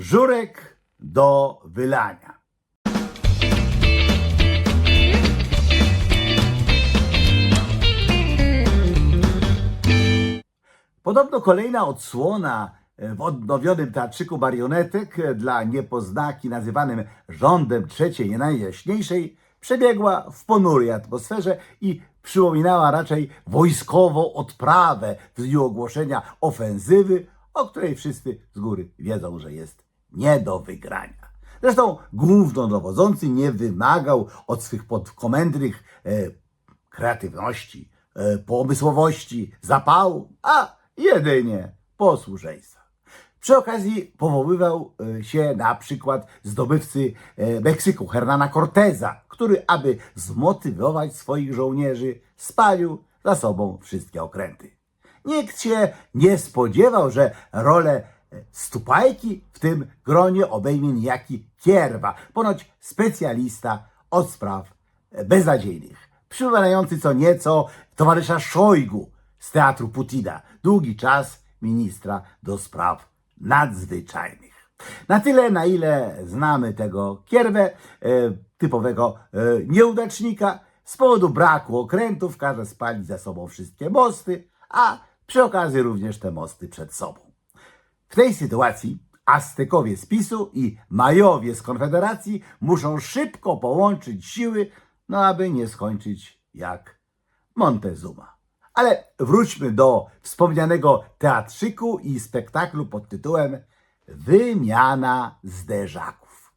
Żurek do wylania. Podobno kolejna odsłona w odnowionym teatrzyku marionetek dla niepoznaki nazywanym rządem trzeciej najjaśniejszej przebiegła w ponurej atmosferze i przypominała raczej wojskową odprawę w dniu ogłoszenia ofensywy, o której wszyscy z góry wiedzą, że jest nie do wygrania. Zresztą głównodowodzący nie wymagał od swych podkomendnych e, kreatywności, e, pomysłowości, zapału, a jedynie posłuszeństwa. Przy okazji powoływał e, się na przykład zdobywcy e, Meksyku, Hernana Corteza, który, aby zmotywować swoich żołnierzy, spalił za sobą wszystkie okręty. Nikt się nie spodziewał, że rolę Stupajki w tym gronie obejmie niejaki Kierwa, ponoć specjalista od spraw e, beznadziejnych, przypominający co nieco towarzysza Szojgu z teatru Putina, długi czas ministra do spraw nadzwyczajnych. Na tyle, na ile znamy tego Kierwę, e, typowego e, nieudacznika, z powodu braku okrętów każe spalić za sobą wszystkie mosty, a przy okazji również te mosty przed sobą. W tej sytuacji Aztekowie z PiSu i Majowie z Konfederacji muszą szybko połączyć siły, no aby nie skończyć jak Montezuma. Ale wróćmy do wspomnianego teatrzyku i spektaklu pod tytułem Wymiana zderzaków.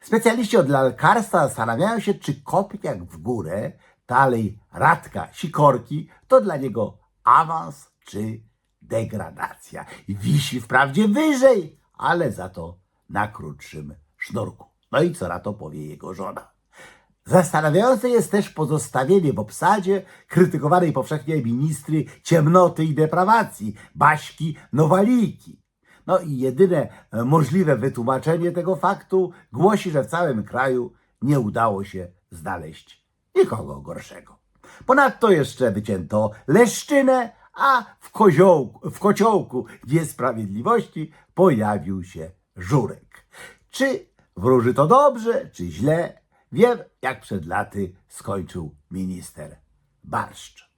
Specjaliści od lalkarstwa zastanawiają się, czy kopniak w górę, dalej Radka Sikorki, to dla niego awans czy degradacja. Wisi wprawdzie wyżej, ale za to na krótszym sznurku. No i co na to powie jego żona. Zastanawiające jest też pozostawienie w obsadzie krytykowanej powszechnie ministry ciemnoty i deprawacji, Baśki Nowaliki. No i jedyne możliwe wytłumaczenie tego faktu głosi, że w całym kraju nie udało się znaleźć nikogo gorszego. Ponadto jeszcze wycięto leszczynę, a w, koziołku, w kociołku niesprawiedliwości pojawił się żurek. Czy wróży to dobrze, czy źle, wiem, jak przed laty skończył minister Barszcz.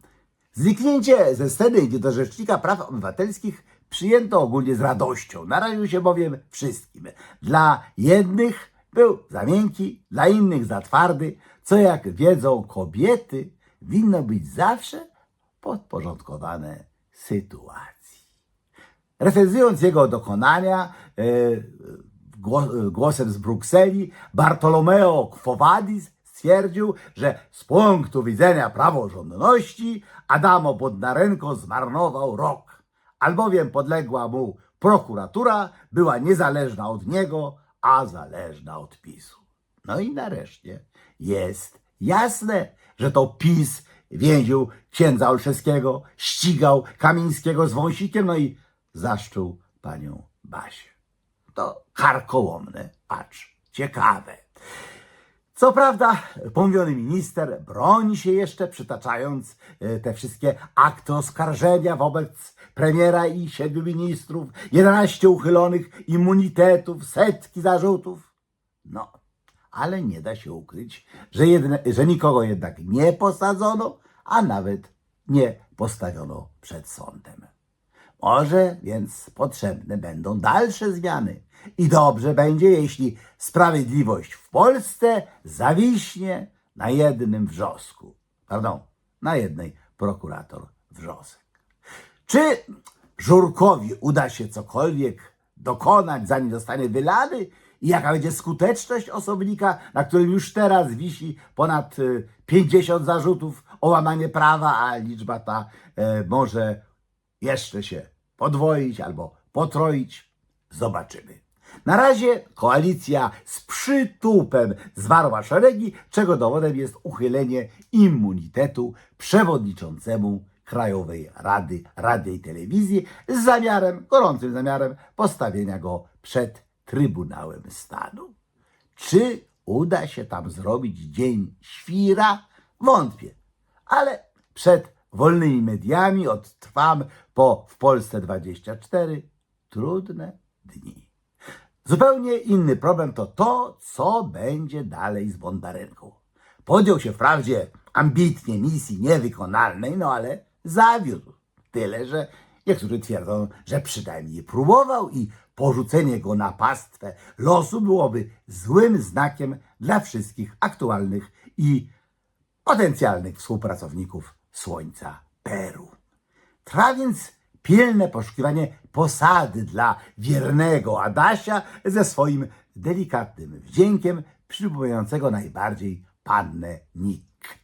Zniknięcie ze sceny Rzecznika Praw Obywatelskich przyjęto ogólnie z radością. Naraził się bowiem wszystkim. Dla jednych był za miękki, dla innych za twardy, co jak wiedzą kobiety, winno być zawsze podporządkowane sytuacji. Recenzując jego dokonania e, gło- głosem z Brukseli, Bartolomeo Quo-Vadis stwierdził, że z punktu widzenia praworządności Adamo Bodnarenko zmarnował rok, albowiem podległa mu prokuratura była niezależna od niego, a zależna od PiSu. No i nareszcie jest jasne, że to PiS więził księdza Olszewskiego, ścigał Kamińskiego z wąsikiem, no i zaszczuł panią Basię. To karkołomne, acz ciekawe. Co prawda, pomówiony minister broni się jeszcze, przytaczając e, te wszystkie akty oskarżenia wobec premiera i siedmiu ministrów, 11 uchylonych immunitetów, setki zarzutów. No, ale nie da się ukryć, że, jedne, że nikogo jednak nie posadzono, a nawet nie postawiono przed sądem. Może więc potrzebne będą dalsze zmiany. I dobrze będzie, jeśli sprawiedliwość w Polsce zawiśnie na jednym wrzosku. Pardon, na jednej prokurator wrzosek. Czy Żurkowi uda się cokolwiek dokonać, zanim zostanie wylany? I jaka będzie skuteczność osobnika, na którym już teraz wisi ponad y, 50 zarzutów o łamanie prawa, a liczba ta e, może jeszcze się podwoić albo potroić? Zobaczymy. Na razie koalicja z przytupem zwarła szeregi, czego dowodem jest uchylenie immunitetu przewodniczącemu Krajowej Rady Rady i Telewizji z zamiarem, gorącym zamiarem postawienia go przed Trybunałem Stanu. Czy uda się tam zrobić dzień świra? Wątpię. Ale przed wolnymi mediami odtrwam po w Polsce 24 trudne dni. Zupełnie inny problem to to, co będzie dalej z Bondarenką. Podjął się wprawdzie ambitnie misji niewykonalnej, no ale zawiódł. Tyle, że niektórzy twierdzą, że przynajmniej próbował i porzucenie go na pastwę losu byłoby złym znakiem dla wszystkich aktualnych i potencjalnych współpracowników Słońca Peru. Trwa więc pilne poszukiwanie posady dla wiernego Adasia ze swoim delikatnym wdziękiem przypominającego najbardziej pannę Nikt.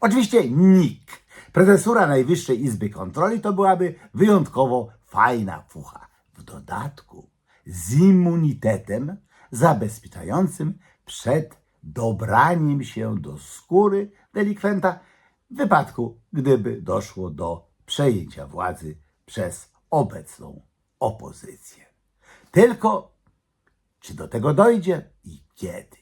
Oczywiście Nick, prezesura Najwyższej Izby Kontroli, to byłaby wyjątkowo fajna fucha. W dodatku z immunitetem zabezpieczającym przed dobraniem się do skóry delikwenta w wypadku, gdyby doszło do przejęcia władzy przez obecną opozycję. Tylko czy do tego dojdzie i kiedy?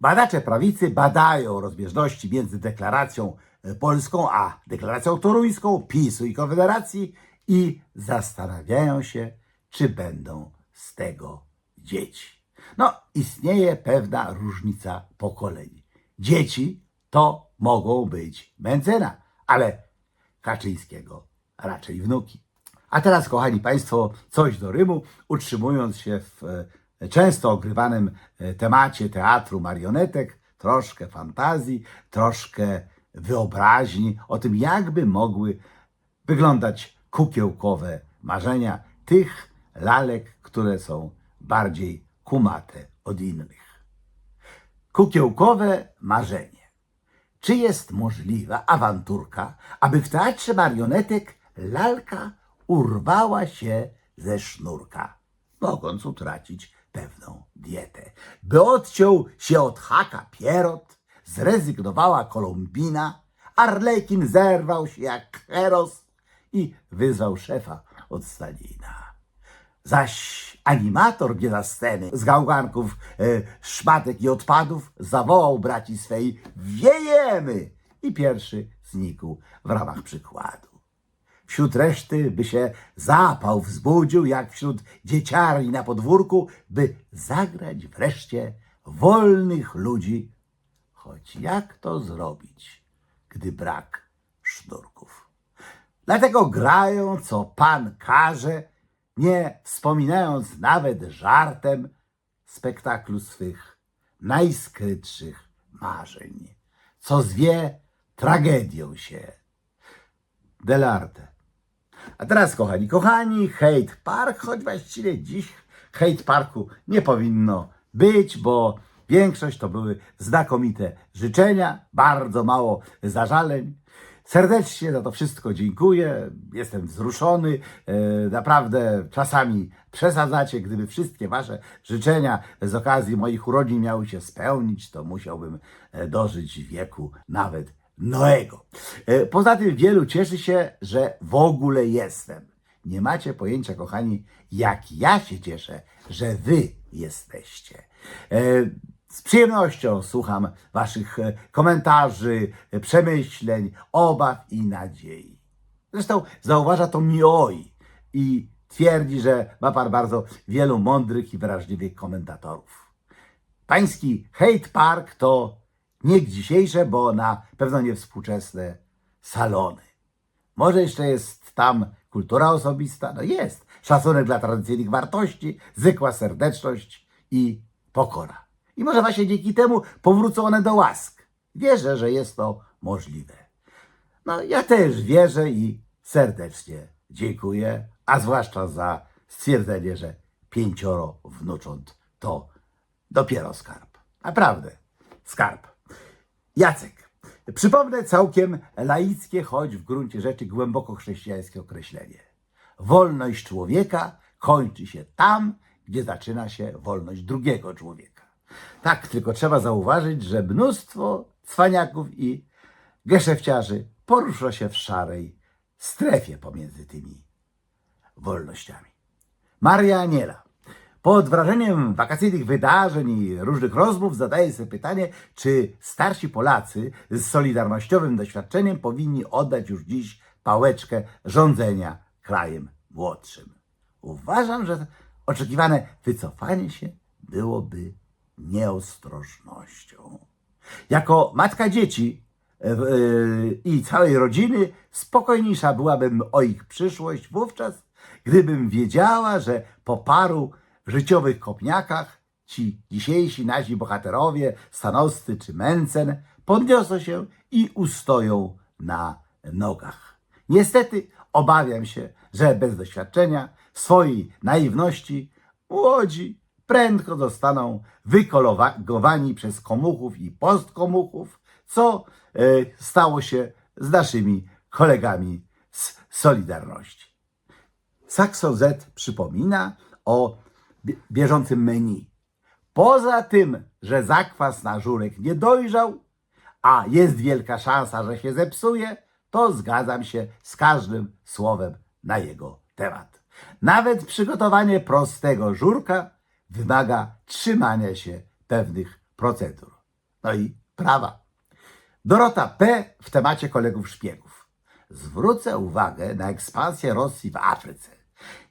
Badacze prawicy badają rozbieżności między deklaracją polską a deklaracją toruńską PiSu i Konfederacji i zastanawiają się, czy będą z tego dzieci. No, istnieje pewna różnica pokoleń. Dzieci to mogą być Mencena, ale Kaczyńskiego raczej wnuki. A teraz, kochani Państwo, coś do Rymu, utrzymując się w e, często ogrywanym e, temacie teatru marionetek, troszkę fantazji, troszkę wyobraźni o tym, jakby mogły wyglądać kukiełkowe marzenia tych lalek, które są bardziej kumate od innych. Kukiełkowe marzenie. Czy jest możliwa awanturka, aby w teatrze marionetek lalka urwała się ze sznurka, mogąc utracić pewną dietę? By odciął się od haka Pierot, zrezygnowała Kolumbina, Arlekin zerwał się jak Heros i wyzwał szefa od Stalina. Zaś animator bieda sceny z gałganków, e, szmatek i odpadów zawołał braci swej wiejemy i pierwszy znikł w ramach przykładu. Wśród reszty by się zapał wzbudził, jak wśród dzieciari na podwórku, by zagrać wreszcie wolnych ludzi. Choć jak to zrobić, gdy brak sznurków? Dlatego grają, co pan każe, nie wspominając nawet żartem spektaklu swych najskrytszych marzeń, co zwie tragedią się. Delarte. A teraz, kochani, kochani, Hate Park, choć właściwie dziś Hate Parku nie powinno być, bo większość to były znakomite życzenia, bardzo mało zażaleń. Serdecznie za to wszystko dziękuję. Jestem wzruszony. E, Naprawdę czasami przesadzacie. Gdyby wszystkie Wasze życzenia z okazji moich urodzin miały się spełnić, to musiałbym e, dożyć wieku nawet Noego. E, Poza tym wielu cieszy się, że w ogóle jestem. Nie macie pojęcia, kochani, jak ja się cieszę, że Wy jesteście. Z przyjemnością słucham Waszych e, komentarzy, e, przemyśleń, obaw i nadziei. Zresztą zauważa to Mioi i twierdzi, że ma Pan bardzo wielu mądrych i wrażliwych komentatorów. Pański hate park to nie dzisiejsze, bo na pewno nie współczesne salony. Może jeszcze jest tam kultura osobista? No jest. Szacunek dla tradycyjnych wartości, zwykła serdeczność i pokora. I może właśnie dzięki temu powrócą one do łask. Wierzę, że jest to możliwe. No ja też wierzę i serdecznie dziękuję, a zwłaszcza za stwierdzenie, że pięcioro wnucząt to dopiero skarb. Naprawdę, skarb. Jacek. Przypomnę całkiem laickie, choć w gruncie rzeczy głęboko chrześcijańskie określenie. Wolność człowieka kończy się tam, gdzie zaczyna się wolność drugiego człowieka. Tak, tylko trzeba zauważyć, że mnóstwo cwaniaków i geszefciarzy porusza się w szarej strefie pomiędzy tymi wolnościami. Maria Aniela. Pod wrażeniem wakacyjnych wydarzeń i różnych rozmów zadaje sobie pytanie, czy starsi Polacy z solidarnościowym doświadczeniem powinni oddać już dziś pałeczkę rządzenia krajem młodszym. Uważam, że oczekiwane wycofanie się byłoby nieostrożnością. Jako matka dzieci e, e, i całej rodziny spokojniejsza byłabym o ich przyszłość wówczas, gdybym wiedziała, że po paru życiowych kopniakach ci dzisiejsi nasi bohaterowie, Stanosty czy Mencen, podniosą się i ustoją na nogach. Niestety obawiam się, że bez doświadczenia, swojej naiwności, młodzi prędko zostaną wykologowani przez komuchów i postkomuchów, co e, stało się z naszymi kolegami z Solidarności. Saxo Z przypomina o bie- bieżącym menu. Poza tym, że zakwas na żurek nie dojrzał, a jest wielka szansa, że się zepsuje, to zgadzam się z każdym słowem na jego temat. Nawet przygotowanie prostego żurka wymaga trzymania się pewnych procedur. No i prawa. Dorota P. w temacie kolegów szpiegów. Zwrócę uwagę na ekspansję Rosji w Afryce.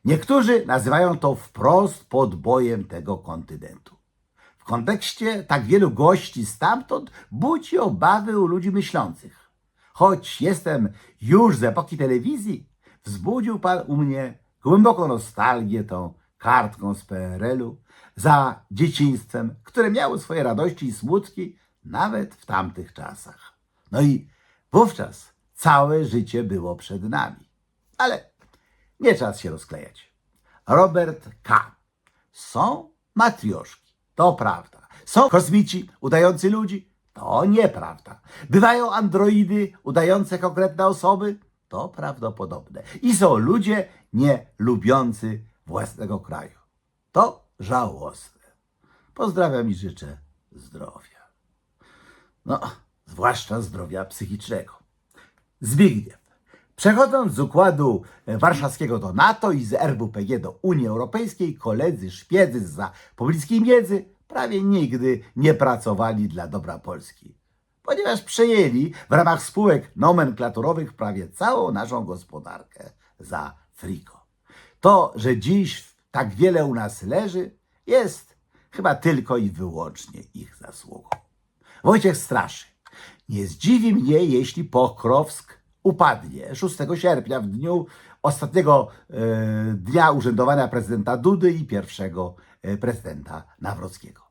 Niektórzy nazywają to wprost podbojem tego kontynentu. W kontekście tak wielu gości stamtąd budzi obawy u ludzi myślących. Choć jestem już z epoki telewizji, wzbudził pan u mnie głęboką nostalgię tą kartką z PRL-u za dzieciństwem, które miało swoje radości i smutki nawet w tamtych czasach. No i wówczas całe życie było przed nami. Ale nie czas się rozklejać. Robert K. Są matrioszki, to prawda. Są kosmici udający ludzi, to nieprawda. Bywają androidy udające konkretne osoby, to prawdopodobne. I są ludzie nie lubiący własnego kraju. To żałosne. Pozdrawiam i życzę zdrowia. No, zwłaszcza zdrowia psychicznego. Zbigniew. Przechodząc z układu warszawskiego do NATO i z RWPG do Unii Europejskiej, koledzy szpiedzy za pobliskiej wiedzy prawie nigdy nie pracowali dla dobra Polski, ponieważ przejęli w ramach spółek nomenklaturowych prawie całą naszą gospodarkę za friko. To, że dziś tak wiele u nas leży, jest chyba tylko i wyłącznie ich zasługą. Wojciech Straszy. Nie zdziwi mnie, jeśli Pokrowsk upadnie 6 sierpnia w dniu ostatniego e, dnia urzędowania prezydenta Dudy i pierwszego e, prezydenta Nawrockiego.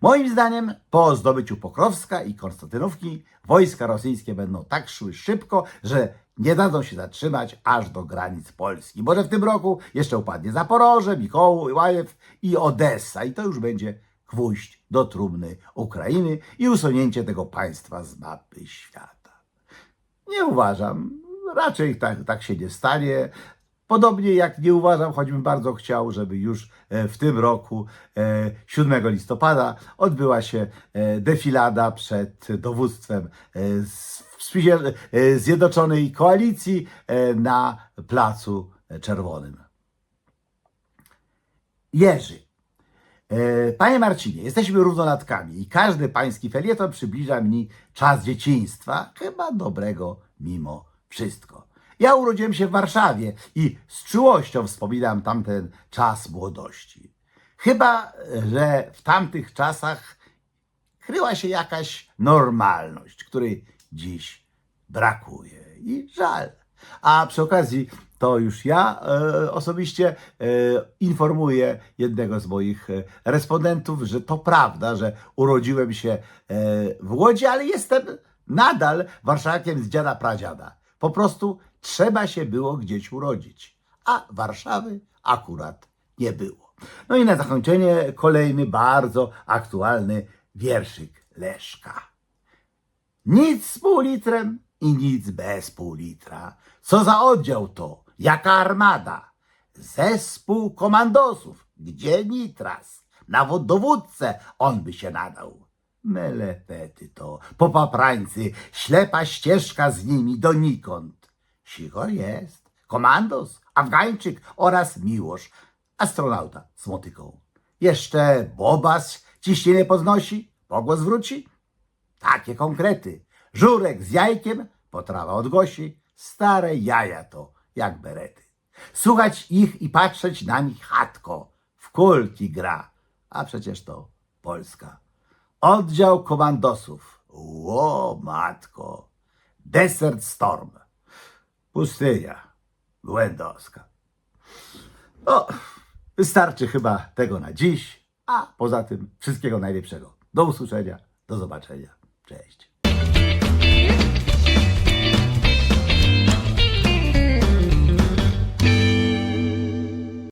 Moim zdaniem po zdobyciu Pokrowska i Konstantynówki wojska rosyjskie będą tak szły szybko, że nie dadzą się zatrzymać aż do granic Polski. Może w tym roku jeszcze upadnie Zaporoże, Mikołajew i Odessa i to już będzie gwóźdź do trumny Ukrainy i usunięcie tego państwa z mapy świata. Nie uważam. Raczej tak, tak się nie stanie. Podobnie jak nie uważam, choćbym bardzo chciał, żeby już e, w tym roku, e, 7 listopada, odbyła się e, defilada przed dowództwem e, z- w spisie e, Zjednoczonej Koalicji e, na Placu Czerwonym. Jerzy. E, Panie Marcinie, jesteśmy równolatkami i każdy pański felieton przybliża mi czas dzieciństwa, chyba dobrego mimo wszystko. Ja urodziłem się w Warszawie i z czułością wspominam tamten czas młodości. Chyba, że w tamtych czasach kryła się jakaś normalność, której dziś brakuje. I żal. A przy okazji, to już ja e, osobiście e, informuję jednego z moich e, respondentów, że to prawda, że urodziłem się e, w Łodzi, ale jestem nadal warszakiem z dziada pradziada. Po prostu trzeba się było gdzieś urodzić, a Warszawy akurat nie było. No i na zakończenie kolejny bardzo aktualny wierszyk Leszka. Nic z pół litrem i nic bez pół litra. Co za oddział to? Jaka armada? Zespół komandosów. Gdzie nitras? Nawet dowódcę on by się nadał. Melepety to, popaprańcy, ślepa ścieżka z nimi donikąd. Sichor jest, komandos, Afgańczyk oraz Miłosz, astronauta z motyką. Jeszcze Bobas ciśnienie podnosi, pogłos wróci? Takie konkrety. Żurek z jajkiem, potrawa od Gosi, stare jaja to, jak berety. Słuchać ich i patrzeć na nich chatko, w kulki gra, a przecież to Polska. Oddział komandosów. Ło, matko. Desert Storm. Pustynia. Błędowska. No, wystarczy chyba tego na dziś, a poza tym wszystkiego najlepszego. Do usłyszenia, do zobaczenia. Cześć.